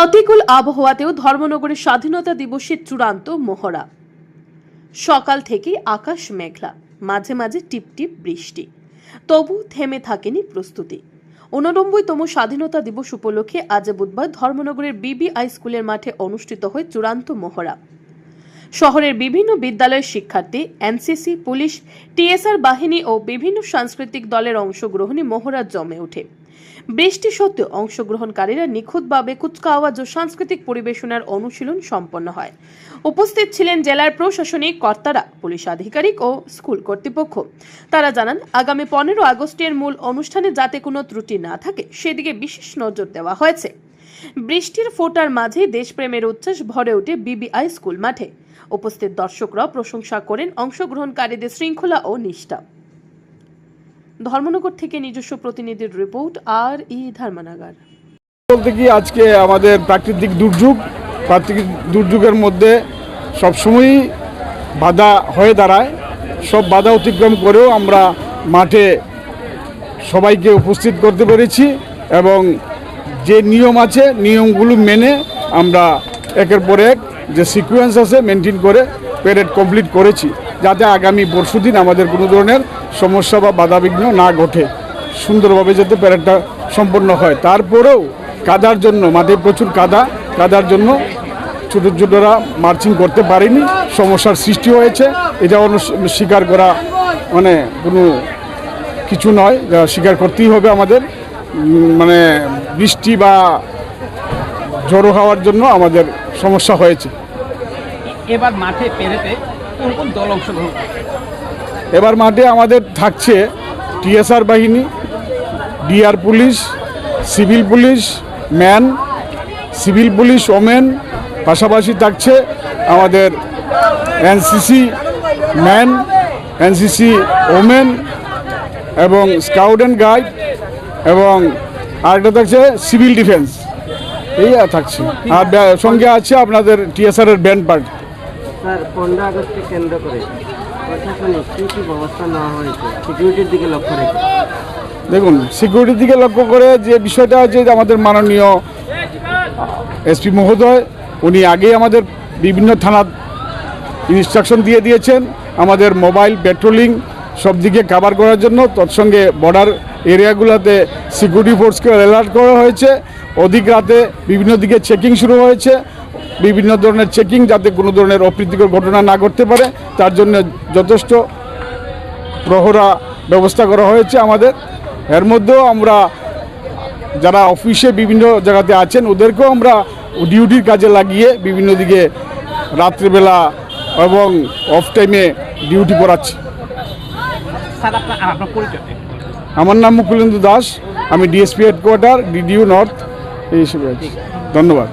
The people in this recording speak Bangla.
প্রতিকূল আবহাওয়াতেও ধর্মনগরের স্বাধীনতা দিবসের চূড়ান্ত মহড়া সকাল থেকে আকাশ মেঘলা, মাঝে মাঝে টিপটিপ বৃষ্টি। তবু থেমে থাকেনি প্রস্তুতি। উননব্বইতম স্বাধীনতা দিবস উপলক্ষে আজ বুধবার ধর্মনগরের বিবিআই স্কুলের মাঠে অনুষ্ঠিত হয় চূড়ান্ত মহড়া শহরের বিভিন্ন বিদ্যালয়ের শিক্ষার্থী, এনসিসি, পুলিশ, টিএসআর বাহিনী ও বিভিন্ন সাংস্কৃতিক দলের অংশগ্রহণে মহড়া জমে ওঠে। বৃষ্টি সত্ত্বেও অংশগ্রহণকারীরা নিখুঁতভাবে কুচকাওয়াজ ও সাংস্কৃতিক পরিবেশনার অনুশীলন সম্পন্ন হয়। উপস্থিত ছিলেন জেলার প্রশাসনিক কর্তারা, পুলিশ আধিকারিক ও স্কুল কর্তৃপক্ষ। তারা জানান, আগামী পনেরো আগস্টের মূল অনুষ্ঠানে যাতে কোনো ত্রুটি না থাকে, সেদিকে বিশেষ নজর দেওয়া হয়েছে। বৃষ্টির ফোটার মাঝে দেশপ্রেমের উচ্ছ্বাস ভরে ওঠে বিবিআই স্কুল মাঠে। উপস্থিত দর্শকরা প্রশংসা করেন অংশগ্রহণকারীদের শৃঙ্খলা ও নিষ্ঠা। ধর্মনগর থেকে নিজস্ব প্রতিনিধির রিপোর্ট আর ই ধর্মনগর। বলতে কি, আজকে আমাদের প্রাকৃতিক দুর্যোগ, প্রাকৃতিক দুর্যোগের মধ্যে সবসময়ই বাধা হয়ে দাঁড়ায়। সব বাধা অতিক্রম করেও আমরা মাঠে সবাইকে উপস্থিত করতে পেরেছি এবং যে নিয়ম আছে, নিয়মগুলো মেনে আমরা একের পর এক যে সিকুয়েন্স আছে মেনটেন করে প্যারেড কমপ্লিট করেছি, যাতে আগামী পরশুদিন আমাদের কোনো ধরনের সমস্যা বা বাধাবিঘ্ন না ঘটে, সুন্দরভাবে যাতে প্যারেডটা সম্পন্ন হয়। তারপরেও কাদার জন্য, মাঠে প্রচুর কাদা, কাদার জন্য ছোটো ছোটোরা মার্চিং করতে পারেনি, সমস্যার সৃষ্টি হয়েছে। এটা স্বীকার করা মানে কোনো কিছু নয় স্বীকার করতেই হবে আমাদের। মানে বৃষ্টি বা জড়ো হওয়ার জন্য আমাদের সমস্যা হয়েছে। এবার মাঠে পেরেতে কোন কোন দল অংশগ্রহণ এবার মাঠে আমাদের থাকছে টিএসআর বাহিনী DR police civil police man civil police women পাশাপাশি থাকছে আমাদের এনসিসি ম্যান এনসিসি ওমেন এবং স্কাউট অ্যান্ড গাইড। এবং আরেকটা থাকছে সিভিল ডিফেন্স। এই থাকছে। আর সঙ্গে আছে আপনাদের টিএসআর এর ব্যান্ড পার্টি। স্যার পনেরো আগস্টকে কেন্দ্র করে প্রশাসনিক কী কী ব্যবস্থা নেওয়া হয়েছে? সিকিউরিটির দিকে লক্ষ্য রেখে। দেখুন সিকিউরিটির দিকে লক্ষ্য করে যে বিষয়টা আছে যে আমাদের মাননীয় এসপি মহোদয় উনি আগেই আমাদের বিভিন্ন থানার ইনস্ট্রাকশন দিয়ে দিয়েছেন। আমাদের মোবাইল পেট্রোলিং সব দিকে কাভার করার জন্য তৎসঙ্গে বর্ডার এরিয়াগুলোতে সিকিউরিটি ফোর্সকে অ্যালার্ট করা হয়েছে। অধিক রাতে বিভিন্ন দিকে চেকিং শুরু হয়েছে। বিভিন্ন ধরনের চেকিং যাতে কোনো ধরনের অপ্রীতিকর ঘটনা না ঘটতে পারে। তার জন্য যথেষ্ট প্রহরা ব্যবস্থা করা হয়েছে আমাদের। এর মধ্যেও আমরা যারা অফিসে বিভিন্ন জায়গাতে আছেন, ওদেরকেও আমরা ডিউটির কাজে লাগিয়ে বিভিন্ন দিকে রাত্রিবেলা এবং অফ টাইমে ডিউটি করাচ্ছি স্যার আপনার আর আপনার পরিচয় দিন। আমার নাম মুকুলেন্দু দাস আমি ডিএসপি হেডকোয়ার্টার ডিডিউ নর্থ এই হিসেবে ধন্যবাদ।